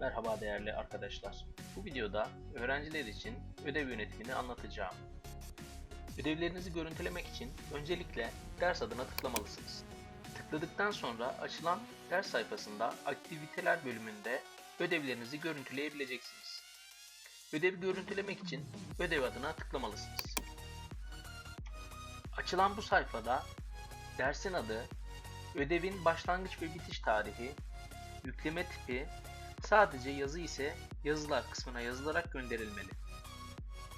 Merhaba değerli arkadaşlar. Bu videoda öğrenciler için ödev yönetimini anlatacağım. Ödevlerinizi görüntülemek için öncelikle ders adına tıklamalısınız. Tıkladıktan sonra açılan ders sayfasında aktiviteler bölümünde ödevlerinizi görüntüleyebileceksiniz. Ödevi görüntülemek için ödev adına tıklamalısınız. Açılan bu sayfada dersin adı, ödevin başlangıç ve bitiş tarihi, yükleme tipi, sadece yazı ise yazılar kısmına yazılarak gönderilmeli.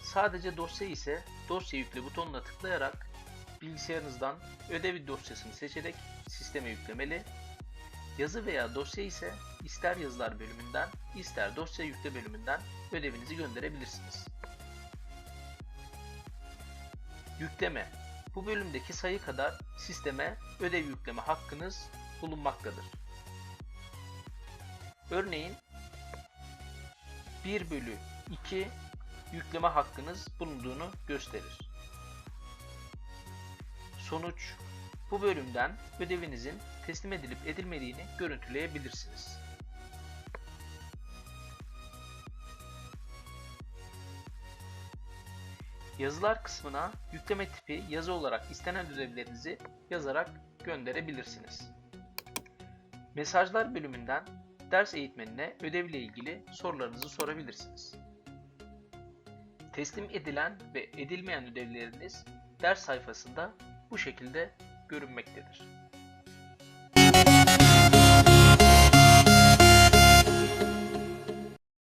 Sadece dosya ise dosya yükle butonuna tıklayarak bilgisayarınızdan ödevi dosyasını seçerek sisteme yüklemeli. Yazı veya dosya ise ister yazılar bölümünden ister dosya yükle bölümünden ödevinizi gönderebilirsiniz. Yükleme Bu bölümdeki sayı kadar sisteme ödev yükleme hakkınız bulunmaktadır. Örneğin 1 bölü 2 yükleme hakkınız bulunduğunu gösterir. Sonuç Bu bölümden ödevinizin teslim edilip edilmediğini görüntüleyebilirsiniz. Yazılar kısmına yükleme tipi yazı olarak istenen ödevlerinizi yazarak gönderebilirsiniz. Mesajlar bölümünden ders eğitmenine ödevle ilgili sorularınızı sorabilirsiniz. Teslim edilen ve edilmeyen ödevleriniz ders sayfasında bu şekilde görünmektedir.